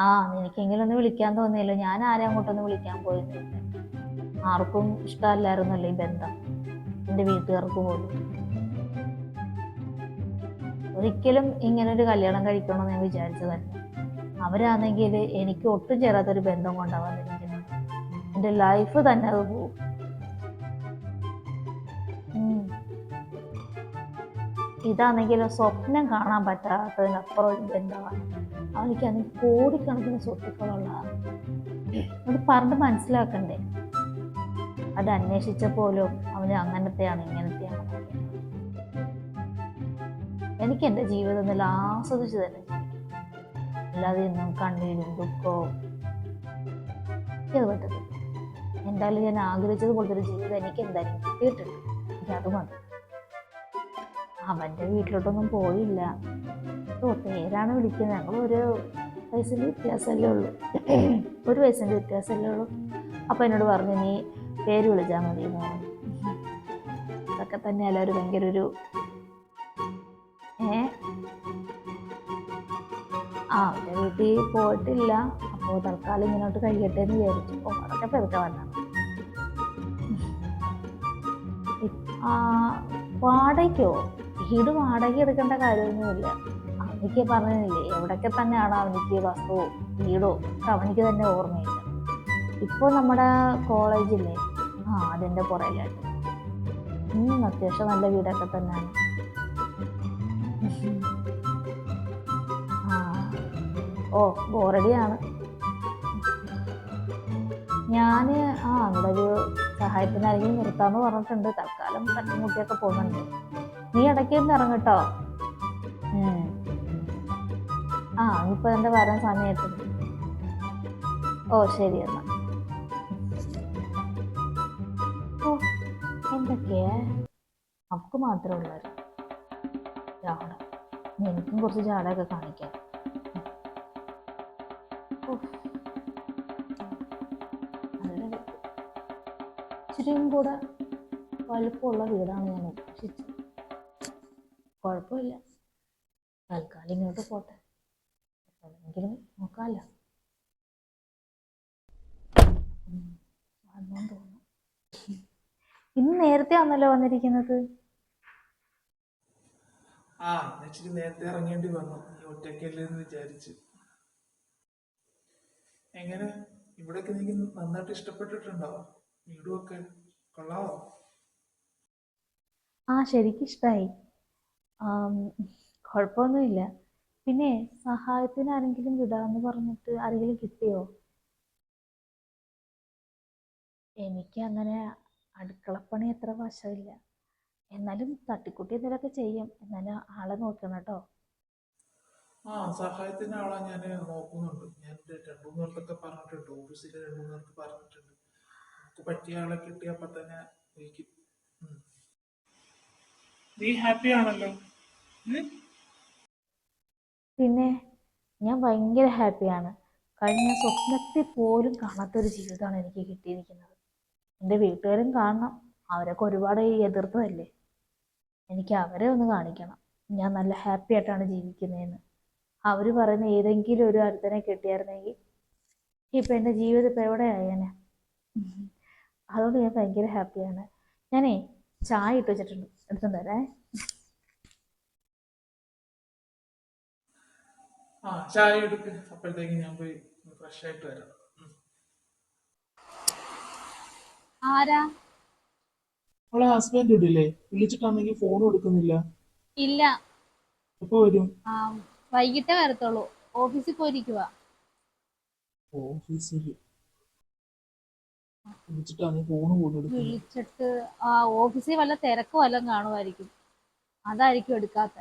ആ നിനക്കെങ്കിലും ഒന്ന് വിളിക്കാൻ തോന്നിയല്ലോ. ഞാൻ ആരെ അങ്ങോട്ടൊന്ന് വിളിക്കാൻ പോയിട്ട് ആർക്കും ഇഷ്ടമല്ലായിരുന്നല്ലോ ഈ ബന്ധം. എന്റെ വീട്ടുകാർക്ക് പോലും. ഒരിക്കലും ഇങ്ങനെ ഒരു കല്യാണം കഴിക്കണമെന്ന് ഞാൻ വിചാരിച്ചതല്ല. അവരാണെങ്കിൽ എനിക്ക് ഒട്ടും ചേരാത്തൊരു ബന്ധം കൊണ്ടാവാൻ എന്റെ ലൈഫ് തന്നെ അത് പോകും. ഇതാണെങ്കിലും സ്വപ്നം കാണാൻ പറ്റാത്തതിനപ്പുറം ഒരു ബന്ധമാണ്. അവനിക്ക് അതിന് കോടിക്കണക്കിന് സ്വത്തുക്കളുള്ളതാണ് അത് പറഞ്ഞ് മനസ്സിലാക്കണ്ടേ? അത് അന്വേഷിച്ചപ്പോലും അവന് അങ്ങനത്തെയാണ് ഇങ്ങനത്തെയാണ്. എനിക്ക് എന്റെ ജീവിതം നല്ല ആസ്വദിച്ച് തന്നെ അല്ലാതെ ഇന്നും കണ്ണീരും ദുഃഖവും എനിക്കത് പറ്റത്തില്ല എന്തായാലും ഞാൻ ആഗ്രഹിച്ചത് പോലത്തെ ഒരു ജീവിതം എനിക്ക് എന്തായാലും കിട്ടിയിട്ടുണ്ട്. എനിക്ക് അത് മതി. അവന്റെ വീട്ടിലോട്ടൊന്നും പോയില്ല. ഓ പേരാണ് വിളിക്കുന്നത്. ഞങ്ങൾ ഒരു വയസ്സിന്റെ വ്യത്യാസമല്ലേ ഉള്ളൂ. ഒരു വയസ്സിന്റെ വ്യത്യാസമല്ലേ ഉള്ളൂ. അപ്പം എന്നോട് പറഞ്ഞു നീ പേര് വിളിച്ചാൽ മതി എന്ന് പറഞ്ഞു. അതൊക്കെ തന്നെയല്ല ഒരു ഭയങ്കര ഒരു ഏ? ആ അവന്റെ വീട്ടിൽ പോയിട്ടില്ല. അപ്പോൾ തൽക്കാലം ഇങ്ങോട്ട് കഴിയട്ടെ എന്ന് വിചാരിച്ചു. ഓ അതൊക്കെ പെരുക്ക വന്നാണ് വാടകയ്ക്കോ? വീട് വാടക എടുക്കേണ്ട കാര്യമൊന്നുമില്ല. അവനിക്ക് പറഞ്ഞില്ലേ എവിടൊക്കെ തന്നെയാണ് അവനിക്ക് വസ്തുവോ വീടോ ഒക്കെ അവനിക്ക് തന്നെ ഓർമ്മയില്ല. ഇപ്പോൾ നമ്മുടെ കോളേജില്ലേ ആ അതിന്റെ പുറകിലായിട്ട്. അത്യാവശ്യം നല്ല വീടൊക്കെ തന്നെയാണ്. ആ ഓ ബോറടിയാണ്. ഞാൻ ആ അവിടെ ഒരു സഹായത്തിന് ആരെങ്കിലും നിർത്താന്ന് പറഞ്ഞിട്ടുണ്ട്. തൽക്കാലം തട്ടിമുട്ടിയൊക്കെ പോകുന്നുണ്ട്. നീ ഇടയ്ക്ക് ഒന്ന് ഇറങ്ങട്ടോ. ആ ഇനിയിപ്പോ എന്റെ വരാൻ സമയത്തുണ്ട് ഓ ശരി എന്നാ. ഓ എന്തൊക്കെയാ? നമുക്ക് മാത്രമേ ഉള്ളൂ എനിക്കും കുറച്ച് ജാടയൊക്കെ കാണിക്കാം. ഇച്ചിരിയും കൂടെ വലുപ്പമുള്ള വീടാണ് ഞാൻ ഉദ്ദേശിച്ചത്. കുഴപ്പമില്ല. തൽക്കാലം ഇങ്ങോട്ട് പോട്ടെ. എപ്പോഴെങ്കിലും നോക്കാമല്ലോ തോന്നുന്നു ഇന്ന് നേരത്തെ ആണല്ലോ വന്നിരിക്കുന്നത്? ആ ഇച്ചിരി നേരത്തെ ഇറങ്ങേണ്ടി വന്നു. ഈ ഒറ്റയ്ക്കല്ലേ എന്ന് വിചാരിച്ച്. എങ്ങനെ? ഇവിടൊക്കെ എനിക്ക് നന്നായിട്ട് ഇഷ്ടപ്പെട്ടിട്ടുണ്ടോ? വീടുമൊക്കെ കൊള്ളാവോ? ആ ശരിക്കും ഇഷ്ടമായി കുഴപ്പമൊന്നുമില്ല. പിന്നെ സഹായത്തിന് ആരെങ്കിലും വിടാന്ന് പറഞ്ഞിട്ട് ആരെങ്കിലും കിട്ടിയോ? എനിക്ക് അങ്ങനെ അടുക്കളപ്പണി അത്ര വശമില്ല. എന്നാലും തട്ടിക്കൂട്ടി എന്തെങ്കിലുമൊക്കെ ചെയ്യും. എന്നാലും ആളെ നോക്കണം കേട്ടോ. ആ സഹായത്തിന് ആളെ ഞാൻ നോക്കുന്നുണ്ട്. ഞാൻ രണ്ടു മൂന്ന് പേർക്കൊക്കെ പറഞ്ഞിട്ടുണ്ട്. ഓഫീസിൽ രണ്ടു മൂന്ന് പേർക്ക് പറഞ്ഞിട്ടുണ്ട്. നമുക്ക് പറ്റിയ ആളെ കിട്ടിയ അപ്പൊ തന്നെ നീ ഹാപ്പി ആണല്ലോ? പിന്നെ ഞാൻ ഭയങ്കര ഹാപ്പിയാണ് കഴിഞ്ഞ സ്വപ്നത്തിൽ പോലും കാണാത്തൊരു ജീവിതമാണ് എനിക്ക് കിട്ടിയിരിക്കുന്നത്. എന്റെ വീട്ടുകാരും കാണണം. അവരൊക്കെ ഒരുപാട് എതിർത്തതല്ലേ? എനിക്ക് അവരെ ഒന്ന് കാണിക്കണം. ഞാൻ നല്ല ഹാപ്പി ആയിട്ടാണ് ജീവിക്കുന്നതെന്ന്. അവർ പറയുന്ന ഏതെങ്കിലും ഒരു അർത്ഥനെ കിട്ടിയായിരുന്നെങ്കിൽ ഇപ്പം എന്റെ ജീവിതം ഇപ്പം എവിടെ ആയേനെ അതുകൊണ്ട് ഞാൻ ഭയങ്കര ഹാപ്പിയാണ് ഞാനേ ചായ ഇട്ട് വെച്ചിട്ടുണ്ട്. എടുത്തും തരേ ആ ചായ എടുക്ക്. അപ്പോഴത്തേക്ക് ഞാൻ പോയി ഫ്രഷ് ആയിട്ട് വരാം. ആരാ? അവളെ ഹസ്ബൻഡ് ഇടില്ലേ? വിളിച്ചിട്ടാണെങ്കിൽ ഫോൺ എടുക്കുന്നില്ല. ഇല്ല. എപ്പോ വരും? ആ വൈകിട്ടേ വരത്തുള്ളൂ. ഓഫീസിൽ പോയിരിക്കുക ഓഫീസിൽ. വിളിച്ചിട്ടാണെങ്കിൽ ഫോൺ പോലും എടുക്കുന്നില്ല വിളിച്ചിട്ട് ആ ഓഫീസിൽ വല്ല തിരക്ക് വല്ലതും കാണുമായിരിക്കും അതായിരിക്കും എടുക്കാത്ത.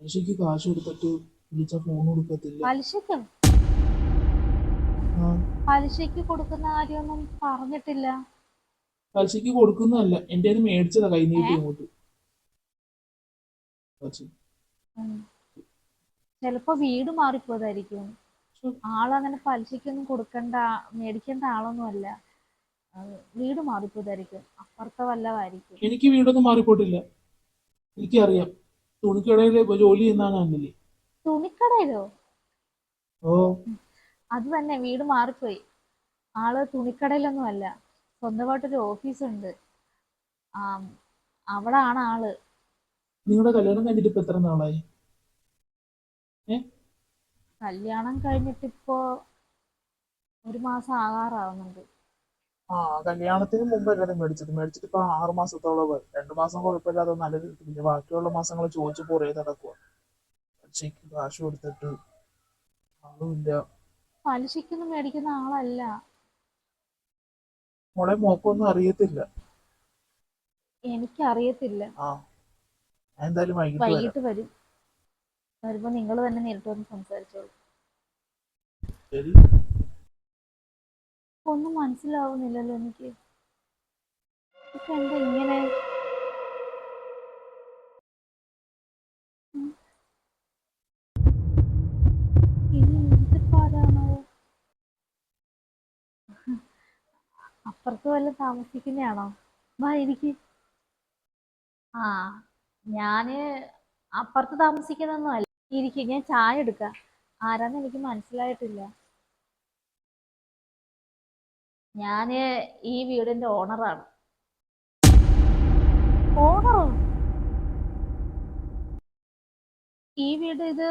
പലിശക്ക് കാശ് കൊടുത്തിട്ട് വിളിച്ച ഫോൺ കൊടുക്കത്തില്ല. പലിശക്ക് ആ. പലിശക്ക് കൊടുക്കുന്ന കാര്യമൊന്നും പറഞ്ഞിട്ടില്ല. പലിശക്ക് കൊടുക്കുന്നതല്ല. എന്റെ അത് മേടിച്ചതാ കൈ നീട്ടി ഇങ്ങോട്ട്. പലിശ. ഉം. ചിലപ്പോ വീട് മാറിപ്പോയതായിരിക്കും. ശ്ശോ. ആളങ്ങനെ പലിശക്കൊന്നും കൊടുക്കണ്ട മേടിക്കേണ്ട ആളൊന്നും അല്ല. അത് വീട് മാറിപ്പോയതായിരിക്കും. അപ്പുറത്തെ വല്ലതായിരിക്കും. എനിക്ക് വീടൊന്നും മാറിപ്പോട്ടില്ല എനിക്കറിയാം. തുണിക്കടയിൽ ജോലി ചെയ്യുന്നതാണ് അന്നില്ലേ തുണിക്കടയിലോ? ഓ. അത് തന്നെ വീട് മാറിപ്പോയി. ആൾ തുണിക്കടയിലൊന്നും അല്ല സ്വന്തമായിട്ടൊരു ഓഫീസുണ്ട്. ആ ആണ് ആൾ. നിങ്ങളുടെ കല്യാണം കഴിഞ്ഞിട്ട് ഇപ്പൊ എത്ര നാളായി? കല്യാണം കഴിഞ്ഞിട്ടിപ്പോ ഒരു മാസം ആകാറാവുന്നുണ്ട്. ആ കല്യാണത്തിന് മുമ്പല്ലേ മേടിച്ചത്. മേടിച്ചിട്ട് ഇപ്പൊ ആറു മാസത്തോളം രണ്ടു മാസം കുഴപ്പമില്ലാതെ നല്ല രീതിയിൽ ബാക്കിയുള്ള മാസങ്ങൾ ചോദിച്ചു കുറേ നടക്കുക പക്ഷേക്ക് കാശ് കൊടുത്തിട്ട് ആളുമില്ല. പലിശക്കൊന്നും മേടിക്കുന്ന ആളല്ല. മോളെ മോക്കൊന്നും അറിയത്തില്ല. എനിക്കറിയത്തില്ല. ആ ഞാൻ എന്തായാലും വൈകിട്ട് വരാം. വൈകിട്ട് വരും. വരുമ്പോ നിങ്ങൾ തന്നെ നേരിട്ട് വന്ന് സംസാരിച്ചോളൂ. ശരി. ഒന്നും മനസ്സിലാവുന്നില്ലല്ലോ എനിക്ക്. ഇപ്പൊ എന്താ ഇങ്ങനെ ഉം. ഇനി ഇതിപ്പോ ആരാണോ അപ്പുറത്ത് വല്ല താമസിക്കുന്നയാണോ? വാ ഇരിക്ക് ആ ഞാൻ അപ്പുറത്ത് താമസിക്കുന്നൊന്നും അല്ല. ഇരിക്ക് ഞാൻ ചായ എടുക്കാം. ആരാന്ന് എനിക്ക് മനസ്സിലായിട്ടില്ല. ഞാൻ ഈ വീടിന്റെ ഓണറാണ്. ഓണറോ? ഈ വീട് ഇത്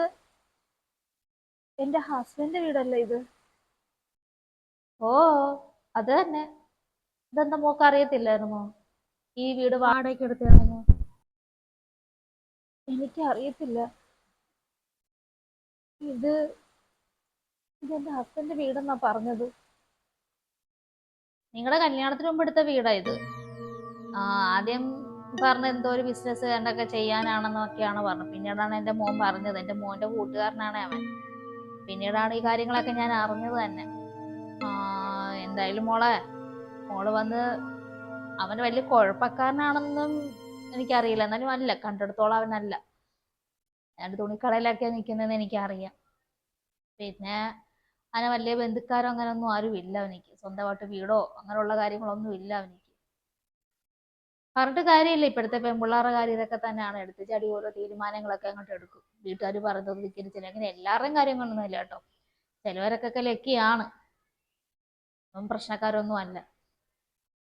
എന്റെ ഹസ്ബൻഡ് വീടല്ലേ ഇത്? ഓ അത് തന്നെ. ഇതെന്താ മോക്ക് അറിയത്തില്ലായിരുന്നോ? ഈ വീട് വാടകയ്ക്ക് എടുത്തായിരുന്നോ? എനിക്ക് അറിയത്തില്ല. ഇത് ഇതെന്റെ ഹസ്ബൻഡ് വീടെന്നാ പറഞ്ഞത്. നിങ്ങളുടെ കല്യാണത്തിന് മുമ്പ് എടുത്ത വീടാ ഇത്. ആ ആദ്യം പറഞ്ഞ എന്തോ ഒരു ബിസിനസ് എന്തൊക്കെ ചെയ്യാനാണെന്നൊക്കെയാണ് പറഞ്ഞത്. പിന്നീടാണ് എന്റെ മോൻ പറഞ്ഞത്. എന്റെ മോന്റെ കൂട്ടുകാരനാണ് അവൻ. പിന്നീടാണ് ഈ കാര്യങ്ങളൊക്കെ ഞാൻ അറിഞ്ഞത് തന്നെ. ആ എന്തായാലും മോളെ മോൾ വന്ന് അവന് വലിയ കുഴപ്പക്കാരനാണെന്നും എനിക്കറിയില്ല. എന്നാലും അല്ല കണ്ടെടുത്തോളം അവനല്ല. രണ്ട് തുണിക്കടയിലൊക്കെ നിൽക്കുന്നതെന്ന് എനിക്കറിയാം. പിന്നെ അങ്ങനെ വലിയ ബന്ധുക്കാരോ അങ്ങനെയൊന്നും ആരും ഇല്ല അവനിക്ക്. സ്വന്തമായിട്ട് വീടോ അങ്ങനെയുള്ള കാര്യങ്ങളൊന്നും ഇല്ല അവനിക്ക്. പറഞ്ഞിട്ട് കാര്യമില്ല. ഇപ്പോഴത്തെ പെൺപിള്ളേരുടെ കാര്യം ഇതൊക്കെ തന്നെയാണ്. എടുത്ത് ചാടി ഓരോ തീരുമാനങ്ങളൊക്കെ അങ്ങോട്ട് എടുക്കും. വീട്ടുകാർ പറഞ്ഞത് ധിക്കരിച്ചില്ല. അങ്ങനെ എല്ലാവരുടെയും കാര്യങ്ങളൊന്നും ഇല്ല കേട്ടോ. ചിലവരൊക്കെ ലക്കിയാണ് ഒന്നും പ്രശ്നക്കാരൊന്നും അല്ല.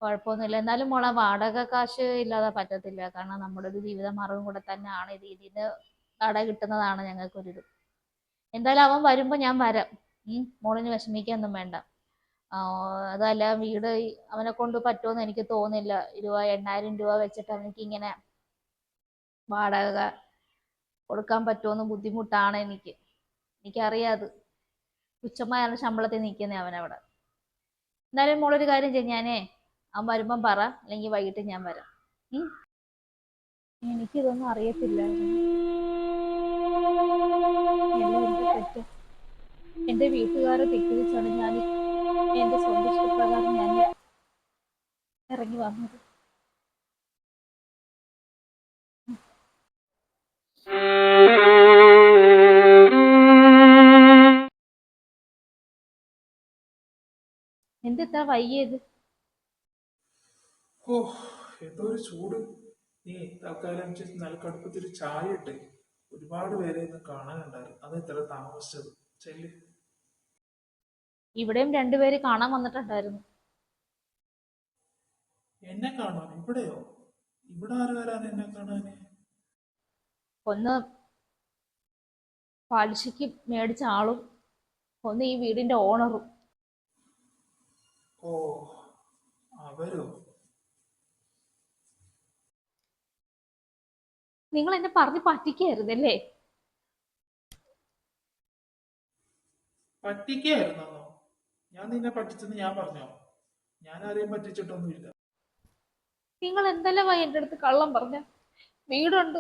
കുഴപ്പമൊന്നുമില്ല. എന്നാലും മോളെ വാടക കാശ് ഇല്ലാതെ പറ്റത്തില്ല. കാരണം നമ്മുടെ ഒരു ജീവിത മാർഗം കൂടെ തന്നെയാണ് ഇത്. ഇതിന് കട കിട്ടുന്നതാണ് ഞങ്ങൾക്കൊരിത്. എന്തായാലും അവൻ വരുമ്പോൾ ഞാൻ വരാം. മോളിന് വിഷമിക്കൊന്നും വേണ്ട. അതല്ല വീട് അവനെ കൊണ്ട് പറ്റുമെന്ന് എനിക്ക് തോന്നുന്നില്ല. രൂപ എണ്ണായിരം രൂപ വെച്ചിട്ട് അവനിക്ക് ഇങ്ങനെ വാടക കൊടുക്കാൻ പറ്റുമെന്ന് ബുദ്ധിമുട്ടാണ് എനിക്ക്. എനിക്കറിയാത് പുച്ഛമായ ശമ്പളത്തിൽ നിൽക്കുന്നേ അവനവിടെ. എന്നാലും മോളൊരു കാര്യം ചെയ്യാനേ അവൻ വരുമ്പം പറ അല്ലെങ്കിൽ വൈകിട്ട് ഞാൻ വരാം? എനിക്കിതൊന്നും അറിയത്തില്ലായിരുന്നു. എല്ലാം എന്റെ വീട്ടുകാരെ തെറ്റിച്ചാണ് ഞാൻ എന്റെ സ്വന്തം ഇഷ്ടപ്രകാരം ഞാൻ ഇറങ്ങി വന്നത്. എന്തെത്താ വൈകിയത്? ഓ എന്തോ ഒരു ചൂട്. നീ തൽക്കാലം ഇച്ചിരി നല്ല കടുപ്പത്തിൽ ചായ ഇട്ട് ഒരുപാട് പേരെ ഇന്ന് കാണാനുണ്ടായിരുന്നു. അത് ഇത്ര താമസിച്ചത്. ചെല്ല്. ഇവിടെയും രണ്ടുപേര് കാണാൻ വന്നിട്ടുണ്ടായിരുന്നു. എന്നെ കാണാൻ? ഇവിടെയോ? ഇവിടെ ആര് വരാൻ എന്നെ കാണാന്? ഒന്ന് പലിശക്ക് മേടിച്ച ആളും ഒന്ന് ഈ വീടിന്റെ ഓണറും. ഓ അവരോ? നിങ്ങൾ എന്നെ പറഞ്ഞ് പറ്റിക്കായിരുന്നല്ലേ പറ്റിക്കായിരുന്നോ? ഞാൻ നിന്നെ പറ്റിച്ചെന്ന് ഞാൻ പറഞ്ഞോ? ഞാൻ ആരെയും പറ്റിച്ചിട്ടൊന്നുമില്ല. നിങ്ങൾ എന്തെല്ലാം എന്റെ അടുത്ത് കള്ളം പറഞ്ഞ? വീടുണ്ട്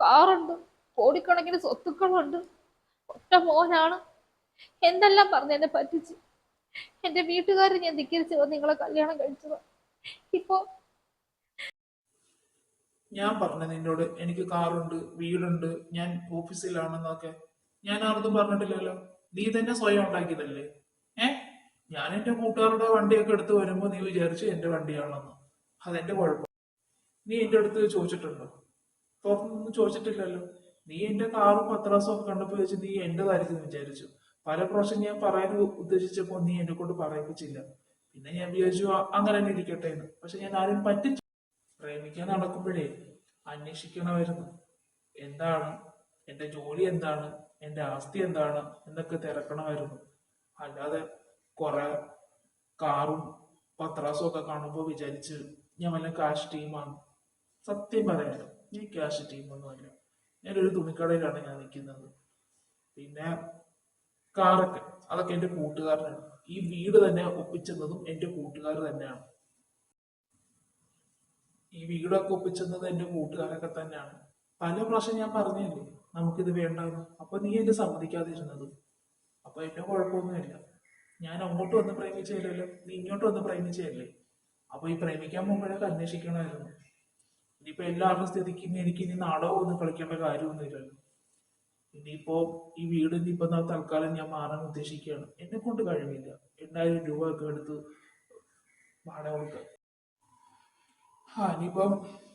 കാറുണ്ട് കോടിക്കണക്കിന് സ്വത്തുക്കളുണ്ട്. ഒറ്റ മോനാണ്. എന്തെല്ലാം പറഞ്ഞ് എന്നെ പറ്റിച്ച്? എന്റെ വീട്ടുകാരെ ഞാൻ ധിക്കരിച്ചു നിങ്ങളെ കല്യാണം കഴിച്ചത്. ഇപ്പോ ഞാൻ പറഞ്ഞു നിന്നോട് എനിക്ക് കാറുണ്ട് വീടുണ്ട് ഞാൻ ഓഫീസിലാണെന്നൊക്കെ. ഞാൻ ആർക്കും പറഞ്ഞിട്ടില്ലല്ലോ. നീ തന്നെ സ്വയം ഉണ്ടാക്കിയതല്ലേ? ഏ? ഞാൻ എന്റെ കൂട്ടുകാരുടെ വണ്ടിയൊക്കെ എടുത്ത് വരുമ്പോ നീ വിചാരിച്ചു എന്റെ വണ്ടിയാണെന്ന്. അതെന്റെ കുഴപ്പം. നീ എന്റെ അടുത്ത് ചോദിച്ചിട്ടുണ്ടോ? ഒന്നും ചോദിച്ചിട്ടില്ലല്ലോ. നീ എന്റെ കാറും പത്രാസും ഒക്കെ കണ്ടപ്പോ വെച്ച് നീ എന്റേതായിരിക്കും വിചാരിച്ചു. പല പ്രാവശ്യം ഞാൻ പറയാൻ ഉദ്ദേശിച്ചപ്പോ നീ എന്നെ കൊണ്ട് പറയിപ്പിച്ചില്ല. പിന്നെ ഞാൻ വിചാരിച്ചു "ആ, അങ്ങനെ തന്നെ ഇരിക്കട്ടെ എന്ന്. പക്ഷെ ഞാൻ ആരും പറ്റിച്ചു പ്രേമിക്കാൻ നടക്കുമ്പോഴേ അന്വേഷിക്കണമായിരുന്നു. എന്താണ്? എന്റെ ജോലി എന്താണ്? എന്റെ ആസ്തി എന്താണ്? എന്നൊക്കെ തിരക്കണമായിരുന്നു. അല്ലാതെ കുറെ കാറും പത്രാസും ഒക്കെ കാണുമ്പോൾ വിചാരിച്ച് ഞാൻ വല്ല കാശ് ടീമാണ് സത്യം പറയാലോ ഈ ക്യാഷ് ടീമൊന്നുമല്ല ഞാനൊരു തുണിക്കടയിലാണ് ഞാൻ നിൽക്കുന്നത്. പിന്നെ കാറൊക്കെ അതൊക്കെ എന്റെ കൂട്ടുകാരനാണ്. ഈ വീട് തന്നെ ഒപ്പിച്ചെന്നതും എന്റെ കൂട്ടുകാർ തന്നെയാണ്. ഈ വീടൊക്കെ ഒപ്പിച്ചെന്നത് എന്റെ കൂട്ടുകാരൊക്കെ തന്നെയാണ്. പല പ്രാവശ്യം ഞാൻ പറഞ്ഞില്ലേ നമുക്കിത് വേണ്ടെന്ന്. അപ്പൊ നീ എന്നെ സമ്മതിക്കാതിരുന്നത്. അപ്പൊ എന്റെ കുഴപ്പമൊന്നുമില്ല. ഞാൻ അങ്ങോട്ട് വന്ന് പ്രേമിച്ചല്ലോ നീ ഇങ്ങോട്ട് വന്ന് പ്രേമിച്ചല്ലേ അപ്പൊ ഈ പ്രേമിക്കാൻ മുമ്പോഴൊക്കെ അന്വേഷിക്കണമായിരുന്നു. ഇനിയിപ്പോ എല്ലാവരുടെ സ്ഥിതിക്ക് എനിക്ക് ഇനി നാടകം ഒന്നും കളിക്കേണ്ട കാര്യമൊന്നുമില്ലല്ലോ. ഇനിയിപ്പോ ഈ വീട് ഇനിയിപ്പോ തൽക്കാലം ഞാൻ മാറാൻ ഉദ്ദേശിക്കുകയാണ്. എന്നെ കൊണ്ട് കഴിവില്ല. എണ്ണായിരം രൂപ ഒക്കെ എടുത്ത് വാടക കൊടുക്കുക. ആ ഇനിയിപ്പം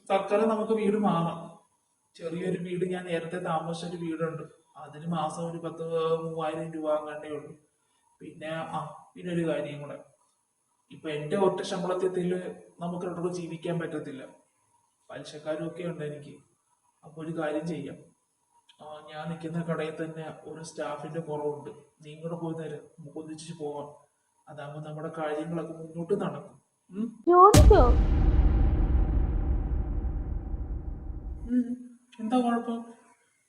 തൽക്കാലം നമുക്ക് വീട് മാറാം ചെറിയൊരു വീട് ഞാൻ നേരത്തെ താമസിച്ച ഒരു വീടുണ്ട്. അതിന് മാസം ഒരു പത്ത് മൂവായിരം രൂപ അങ്ങാണ്ടേ ഉള്ളൂ. പിന്നെ ആ പിന്നെ ഒരു കാര്യം കൂടെ. ഇപ്പൊ എന്റെ ഒറ്റ ശമ്പളത്തിൽ നമുക്ക് രണ്ടോട് ജീവിക്കാൻ പറ്റത്തില്ല. പലിശക്കാരും ഒക്കെ ഉണ്ട് എനിക്ക്. അപ്പൊ ഒരു കാര്യം ചെയ്യാം. ഞാൻ നിൽക്കുന്ന കടയിൽ തന്നെ ഒരു സ്റ്റാഫിന്റെ കുറവുണ്ട്. നീ കൂടെ പോയി തരാം. നമുക്ക് ഒന്നിച്ചു പോവാം. അതാകുമ്പോ നമ്മുടെ കാര്യങ്ങളൊക്കെ മുന്നോട്ട് നടക്കും? ജോലിക്കോ ഉം. എന്താ കുഴപ്പം?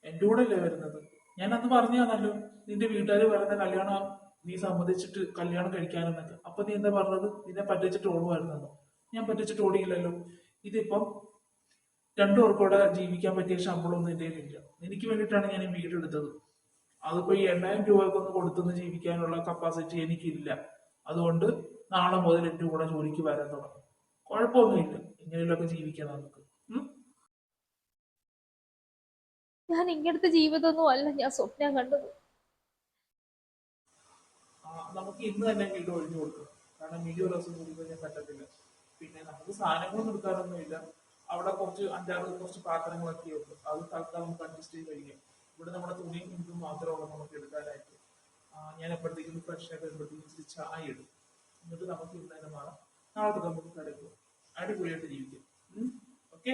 എന്റെ കൂടെ അല്ലേ വരുന്നത്? ഞാൻ അന്ന് പറഞ്ഞാന്നല്ലോ നിന്റെ വീട്ടുകാർ പറയുന്ന കല്യാണം നീ സമ്മതിച്ചിട്ട് കല്യാണം കഴിക്കാനെന്നൊക്കെ അപ്പൊ നീ എന്താ പറഞ്ഞത്? നിന്നെ പറ്റിച്ചിട്ട് ഓടുമായിരുന്നല്ലോ. ഞാൻ പറ്റിച്ചിട്ട് ഓടിയില്ലല്ലോ. ഇതിപ്പം രണ്ടു പേർക്കൂടെ ജീവിക്കാൻ പറ്റിയ ശമ്പളമൊന്നും എന്റെ ഇല്ല എനിക്ക് വേണ്ടിയിട്ടാണ് ഞാൻ ഈ വീട് എടുത്തത്. അതിപ്പോ ഈ എണ്ണായിരം രൂപക്കൊന്ന് കൊടുത്തുനിന്ന് ജീവിക്കാനുള്ള കപ്പാസിറ്റി എനിക്കില്ല. അതുകൊണ്ട് നാളെ മുതൽ എന്റെ കൂടെ ജോലിക്ക് വരാൻ തുടങ്ങും. കുഴപ്പമൊന്നുമില്ല. ഇങ്ങനെയുള്ളൊക്കെ ജീവിക്കാം നമുക്ക്? ഞാൻ ഇങ്ങനത്തെ ജീവിതമൊന്നും അല്ല ഞാൻ സ്വപ്നം കണ്ടത്. നമുക്ക് ഇന്ന് തന്നെ മില്ല് ഒഴിഞ്ഞു കൊടുക്കും. കാരണം മില്ല് ഒരു കൂടി പറ്റത്തില്ല. പിന്നെ നമുക്ക് സാധനങ്ങളൊന്നും എടുക്കാറൊന്നും ഇല്ല. അവിടെ കുറച്ച് അഞ്ചാറ് കുറച്ച് പാത്രങ്ങളൊക്കെ ഉണ്ട്. അത് തൽക്കാലം നമുക്ക് അഡ്ജസ്റ്റ് ചെയ്ത് കഴിക്കാം. ഇവിടെ നമ്മുടെ തുണിയും ഇതും മാത്രമുള്ള നമുക്ക് എടുക്കാനായിട്ട്. ഞാൻ എപ്പോഴത്തേക്കും ഫ്രഷ് ആയിട്ട് എപ്പോഴത്തേക്കും ചായ ഇടും. എന്നിട്ട് നമുക്ക് ഇന്ന് തന്നെ മാറാം. നാളെ നമുക്ക് കടയ്ക്കും അടിപൊളിയായിട്ട് ജീവിക്കാം. ഓക്കെ